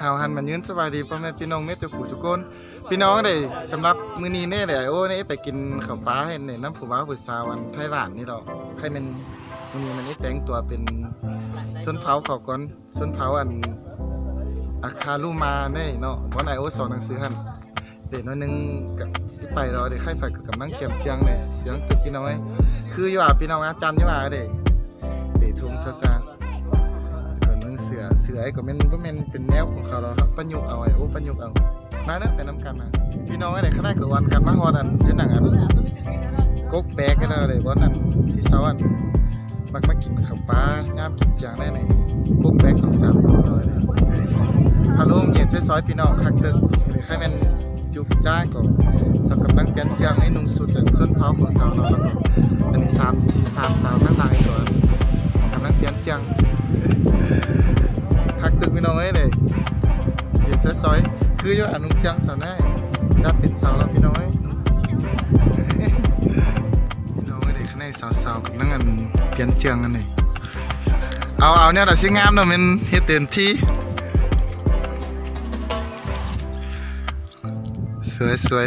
เฮาหันมายืนสบายดีพ่อแม่พี่น้องเม็ดทุกผู้ทุกคนพี่น้องได้สำหรับมื้อนี้เนี่ยได้โอ้นี่ไปกินข้าวปลาให้ในน้ำผู้บ่าวผู้สาวันไทยหวานนี่ดอกใครม่นมื้อนี้มันนี่แต่งตัวเป็นส้นเผาเขาก่อนส้นเผาอันอาคาลุมาเน่เนาะบ่ไหนโอ้สอนหนังสือหันเด็กน้อยหนึงกับที่ไปรอเด็กไข่ไฟกับกำลังเก็บเจียงเลยเสียงตึกพี่น้องเอ้ยคืออยู่ว่าพี่น้องอาจารย์อยู่ว่าเด้เดทุงซะซะก่อนเรื่องเสือเสือไอ้ก็แม่นบ่แม่นเป็นแนวของเขาแล้วครับประยุกต์เอาไอ้โอ้ประยุกต์เอามาเด้อไปนํกันนะพี่น้องไอ้ได้คณะกับวันกันมาฮอดอันอยู่หนังอันกกแปกกันแล้เลยบ่นั่นที่เซาอันมักมากินข้าวปลายามกินเจียงได้นี่กกแปก2 3กกเลยพาลงเย็นซอยๆพี่น้องคักตึกนี่ใครแม่นอยู่จ้างก็สักกำลังเปลี่ยนเจียงให้นุ่งสุดอันส้นเท้าของสาวเนาแล้วก็อันนี้3 4 3สาวนั่งลังอีกตัวกำลังเปลี่ยนเจียง คักตึกพี่น้องเอ้ยเลยเดี๋ยวจะซอย คือยู่อนุจังสาวแน่จะเป็นสาวแล้วพี่น้องเอ้ยพี่น้องเอ้ยเด็กข้างในสาวๆกับนั่งอันเปลี่ยนเจียงอันนี้เอาเอาเนี่ยแต่สิงามเนาะมันเฮ็ดเต็มที่สวยสวย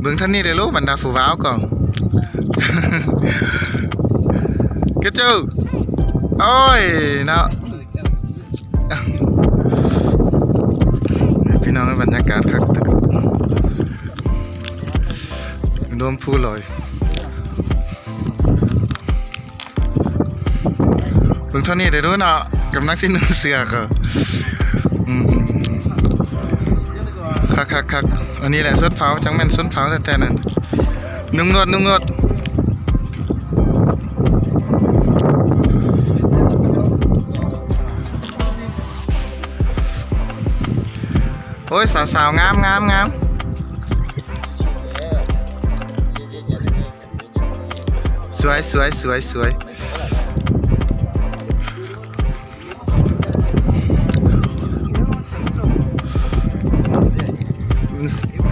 เบิ่งท่านนี่เลยลูกบรรดาผู้ว้าวก่อนเกจู โอ้ยเนาะพี่น้องบรรยากาศคักตึกรวมผู้ลอยเบิ่งเท่านี้ได้รู้เนาะกำลังสินุ่งเสือกอืมคักคักคักอันนี้แหละส้นเผาจังแม่นส้นเผาแต่ๆนั่นนุ่งนวดนุ่งนว โอ้ยสาวสาวๆงามงามงามสวยสวยสวยสวย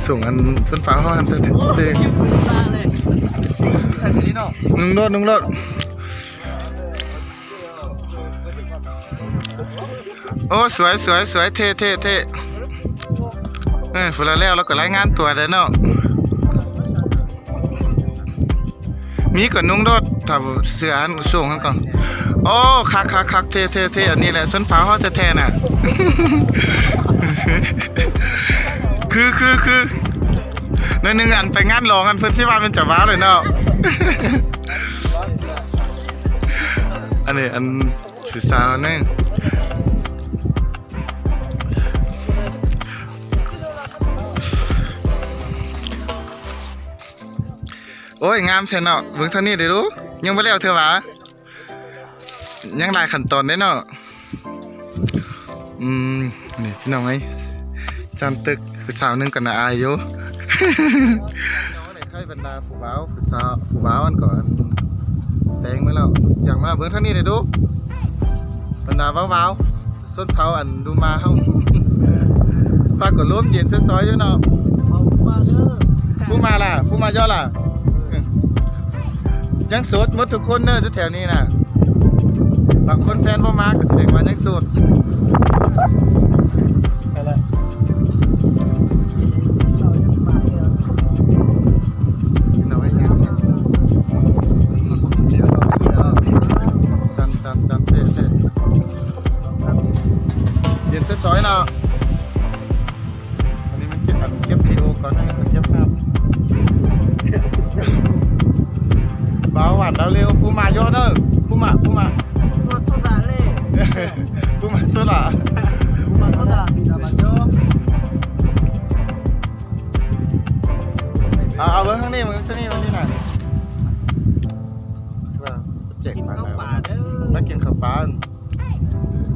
ส่งอันส้นฟ้าเขาหันเตะเตะเตะนึ่งรถนึ่งรถโอ้สวยสวยสวยเท่เท่เท่ เออพอเราแล้วเราก็รายงานตัวแล้วเนาะมีก่อนนุ่งโดดถ้าเสืออันสูงกันก่อนโอ้คักคักคักเท่เท่เท่อันนี้แหละส้นฟ้าเขาจะแท้น่ะ คือคือคือในหนึ่งอันไปงานรองกันเพื่อนสิว่าเป็นจะว้าเลยเนาะอันนี้อันสื่อสารนี่ โอ้ยงามแท้เนาะเบิ่งเท่านี้ได้ดูยังบ่แล้วเธอหวายังหลายขั้นตอนได้เนาะอืมนี่พี่น้องไอ้จานตึกผู้สาวหนึงก็น่าอายอยู่น้องได้ใครบรรดาผู้บ่าวผู้สาวผู้บ่าวอันก่อนแต่งมาแล้วจังมาเบิ่งเท่านี้ได้ดูบรรดาว้าวๆส้นเท้าอันดูมาเฮาฝากกดร่วมเย็นซอยๆอยู่เนาะผู้มาล่ะผู้มาย่อล่ะ ยังโสดหมดทุกคนเนอะทุกแถวนี้น่ะบางคนแฟนพ่มาก็แสดงว่ายังโสด ง Kim มาก không แล้ว bà đó. มากินข้าวปลา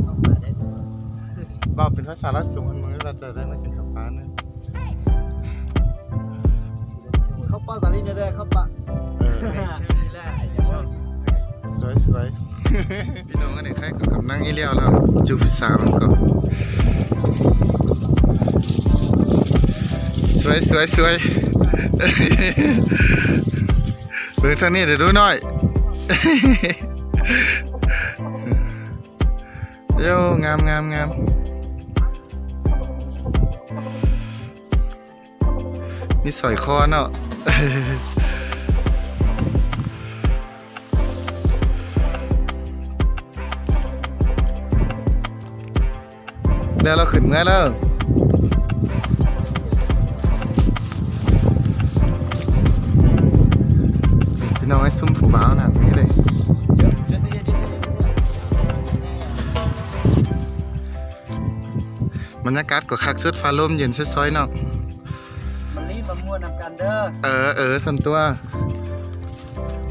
Không bà đấy. บอกเป็นภาษาละสูงมึงก็จะได้มากินข้าวปลาเนี่ย Không bao giờ đi nữa đây, không bà. เออสวยสวยพี่น้องก็เนี่ยใครก็กำลังอีเลี้ยวแล้วจูพิสามันก็สวยสวยสวยเบิ่งทางนี้เดี๋ยวดูหน่อย โยงามงามงามนี่สอยคอเนาะแล้วเราขึ้นเมื่อแล้ว บรรยากาศก็คักสุดฟ้าลมเย็นซอยๆเนาะมันนี้มาม่วนนำกันเด้อ เออเออส่วนตัว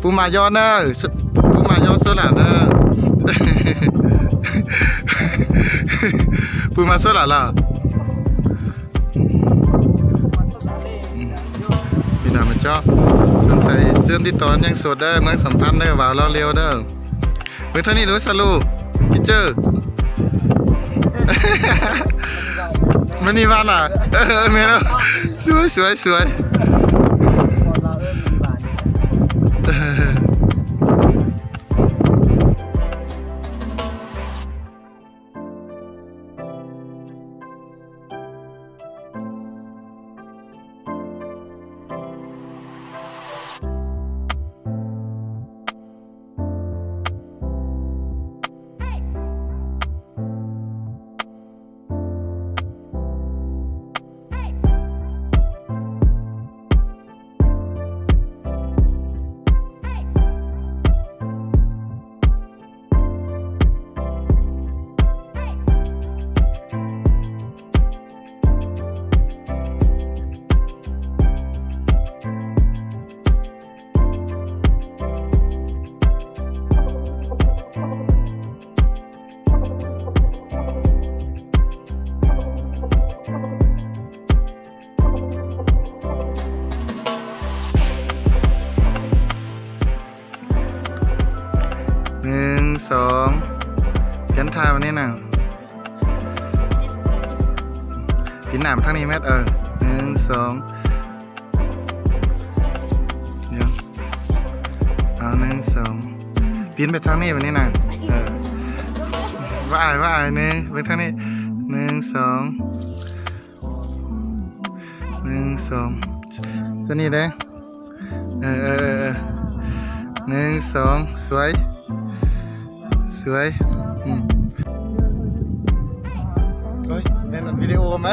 ปูมายอเนอร์สุปูมายอโซล่าเนอร์ปูมาโซล่าล่ะมันสดาเล่พี่น้องมาเจาะสงสัยเสื่อมที่ตอนยังโสดเด้อเมืองสัมพันธ์เด้อว่าวเราเร็วเด้อเมื่อเท่านี้รู้สรุปพี่เจอ มันนี่บ้านอะเออเมนสวยสวยสวย สองเพียนทาวันนี้หนังพินหนามทั้งนี้แมทเออหนึ่งสองเดี๋ยวเอาหนึ่งสองพินไปทางนี้วันนี้หนังเออว่าอายว่าอายหนึ่งไปทางนี้หนึ่งสองหนึ่งสองจะนี่เด้เออเออหนึ่งสองสวย สวยอืมเฮ้ยเล่นวิดีโอไหม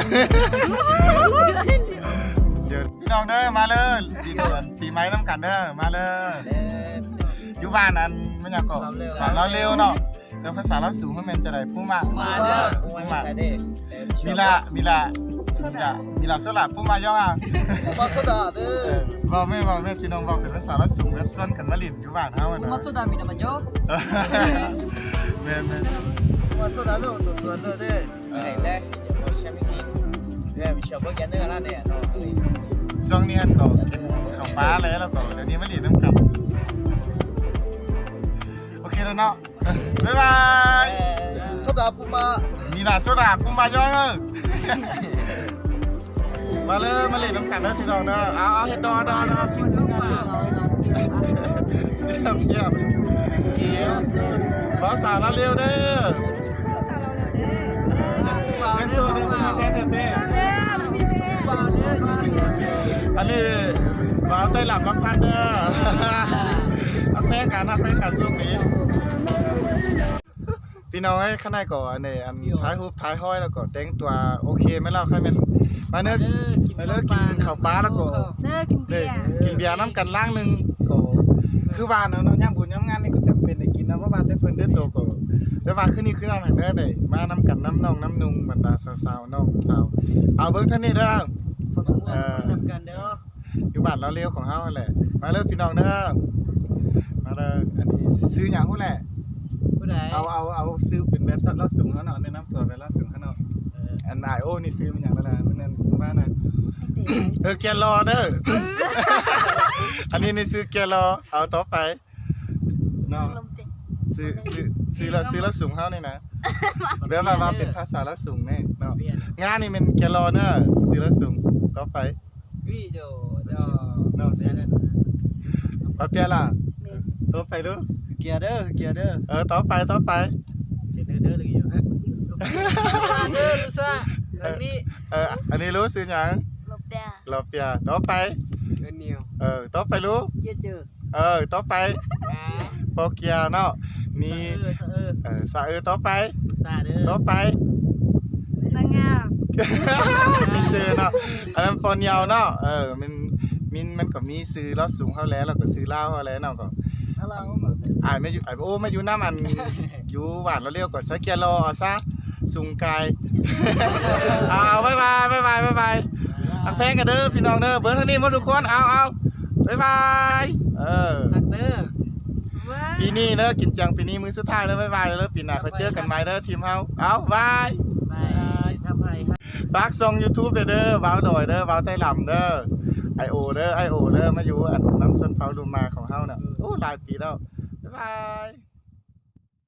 เดี๋ยวพี่น้องเด้อมาเลยดีเดือนปีใหม่น้ำกันเด้อมาเลยอยู่บ้านนั้นไม่อยากก็บ้านเราเร็วเนาะแต่ภาษาเราสูงมันเป็นจะได้ผู้มามาเด้อผู้มามีละมีละมีละ มีละสุดละผู้มาย่องอะมาสดาเด้เอออบอกไม่บอกไม่จีน้องบอกเป็นภาษาเราสูงแบบส่วนกันมาลินอยู่บ้านเฮาอะนะมาสุดามีนามาโจแม่แม่มาสดาเด้อตัวส่วนเด้อเด้อ Này đây, giờ mới xem cái phim. Rồi mình chờ bước nữa là nè, nó cái ช่วงนี้ก็กินข้าวปลาแล้วแล้วก็เดี๋ยวนี้มาเรียนน้ำกันโอเคแล้วเนาะบ๊ายบายสดาปูมามีหลาโซดาปุมมาย้อนเออ มาเลยมาเรียน้ำกันนะพี่น้องเนาะเอาเอาเฮ็ดดอดอดอกินน้ำกันเสียบเสียบเจียวบ่าวสาวเราเร็วเด้อแม่สู้แม่แม่อันนี้บ่าวไต้หลับรับพันเด้อเอาแพ้กันเอาแพ้กันสู้นี้ พี่น้องให้ข้างในก่อนในอันท้ายฮุบท้ายห้อยแล้วก็แต่งตัวโอเคไหมเล่าใครเป็นมาเนื้อมาเนื้อกินข้าวปลาแล้วก็เลิกกินเบีเด้ยร์กินเบียร์น้ำกันล่างหนึงก็คือว่าเนาะเนาะย่ำบุญย่ำงานนี่ก็จำเป็นได้กินนะเพราะว่าแต่เพิ่นเด้อโตก็แล้วว่าคืนนี้คือเอาหนังเด้อได้มาน้ำกันน้ำนองน้ำนุงบรรดาสาวๆน้องสาวเอาเบิ่งเท่านี้เด้อสดาม่วนสินำกันเด้ออยู่บ้านเราเลี้ยวของเฮานั่นแหละมาเด้อพี่น้องเด้อมาเด้ออันนี้ซื้อหยังฮู้แหละ Bữa này. เอาเอาเอาซื้อเป็นแบบสัตว์เราสูงเขาเนาะแนะนำตัวแบบเราสูงเขาเนาะอันไอโอนี่ซื้อมันอย่างไรล่ะมันนั่นว่าน่ะเออแกรอเด้ออันนี้นี่ซื้อแกรอเอาต่อไปเนาะซื้อซื้อซื้อเราซื้อเราสูงเขานี่นะแบบว่าว่าเป็นภาษาเราสูงแน่เนาะ Bia này. งานนี่เป็นแกรอเนอะซื้อเราสูงต่อไป Ví dụ cho Đâu, gia đình. ปะเปียล่ะต่อไปดูเกียร์เด้อเกียร์เด้อเออต่อไปต่อไป Chỉ đưa đưa được nhiều. ซ่าเด้อลูซ่าอันนี้เอออันนี้รู้ซื้อหยังลบเปียรอเปียต่อไปเงินเหนียวเออต่อไปรู้เกียเจอเออต่อไปจ้าโปเกียเนาะมีเออเออเออสะเออต่อไปซาเด้อต่อไปนางงามที่เจอเนาะอันนั้นปอนยาวเนาะเออมันมินมันก็มีซื้อรถสูงเฮาแล้วแล้วก็ซื้อเหล้าเฮาแล้วเนาะก็ อะไรมาอ่ายไม่อยู่อ่ายโอ้ไม่อยู่น้ำมัน อยู่หวานเราเรียกก่อนสักเกียร์รอเอาซะสุงกายเอาเอาบ๊ายบายบ๊ายบายบ๊ายบายอักแพงกันเด้อพี่น้องเด้อเบิร์ดเท่านี้หมดทุกคนเอาเอาบ๊ายบายเออตักเด้อปีนี้เด้อกินจังปีนี้มือสุดท้ายแล้วบ๊ายบายแล้วปีหน้าเขาเจอกันใหม่เด้อทีมเฮาเอาบายไปทำไมฝากส่ง YouTube เด้อเด้อเว้าดอยเด้อเว้าไต้ลำเด้อไอโอเด้อไอโอเด้อมาอยู่อันน้ำส้นเผาดูมาของเฮาน่ะ โอ้หลายปีแล้ว บ๊ายบาย